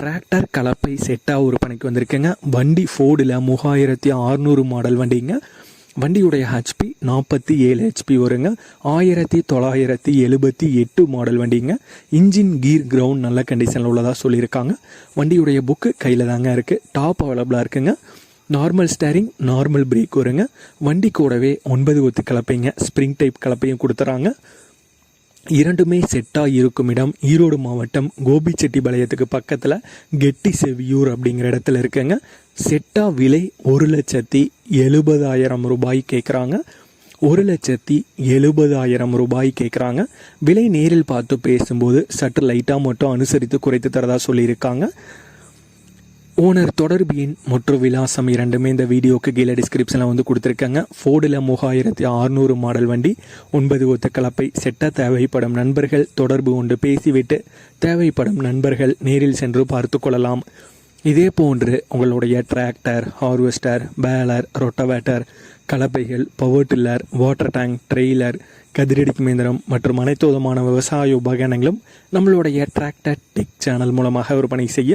Tractor கலப்பை செட்டாக ஒரு பணிக்கு வந்திருக்குங்க. வண்டி ஃபோர்டில் மூவாயிரத்தி அறுநூறு மாடல் வண்டிங்க. வண்டியுடைய ஹெச்பி நாற்பத்தி ஏழு ஹெச்பி வருங்க. ஆயிரத்தி தொள்ளாயிரத்தி எழுபத்தி எட்டு மாடல் வண்டிங்க. இன்ஜின் கீர் கிரவுண்ட் நல்ல கண்டிஷனில் உள்ளதாக சொல்லியிருக்காங்க. வண்டியுடைய புக்கு கையில் தாங்க இருக்குது டாப் அவைலபிளாக இருக்குங்க. நார்மல் ஸ்டேரிங் நார்மல் பிரேக் வருங்க. வண்டி கூடவே ஒன்பது ஒத்து கலப்பைங்க. ஸ்ப்ரிங் டைப் கலப்பையும் கொடுத்துறாங்க. இரண்டுமே செட்டாக இருக்கும் இடம் ஈரோடு மாவட்டம் கோபிச்செட்டிபாளையத்துக்கு பக்கத்தில் கெட்டி செவியூர் அப்படிங்கிற இடத்துல இருக்குங்க. செட்டாக விலை ஒரு லட்சத்தி எழுபதாயிரம் ரூபாய் கேட்குறாங்க ஒரு லட்சத்தி எழுபதாயிரம் ரூபாய் கேட்குறாங்க விலை நேரில் பார்த்து பேசும்போது சற்று லைட்டாக மட்டும் அனுசரித்து குறைத்து தரதா சொல்லியிருக்காங்க. ஓனர் தொடர்பு எண் மற்றும் விலாசம் இரண்டுமே இந்த வீடியோக்கு கீழே டிஸ்கிரிப்ஷனில் வந்து கொடுத்துருக்காங்க. ஃபோர்டில் மூவாயிரத்தி அறுநூறு மாடல் வண்டி ஒன்பது ஒத்த கலப்பை செட்ட தேவைப்படும் நண்பர்கள் தொடர்பு கொண்டு பேசிவிட்டு தேவைப்படும் நண்பர்கள் நேரில் சென்று பார்த்து கொள்ளலாம். இதே போன்று உங்களுடைய tractor harvester baler rotavator கலப்பைகள் power tiller water tank trailer கதிரடிக்கும் இயந்திரம் மற்றும் அனைத்து விதமான விவசாய உபகரணங்களும் நம்மளுடைய டிராக்டர் டெக் சேனல் மூலமாக விற்பனை செய்ய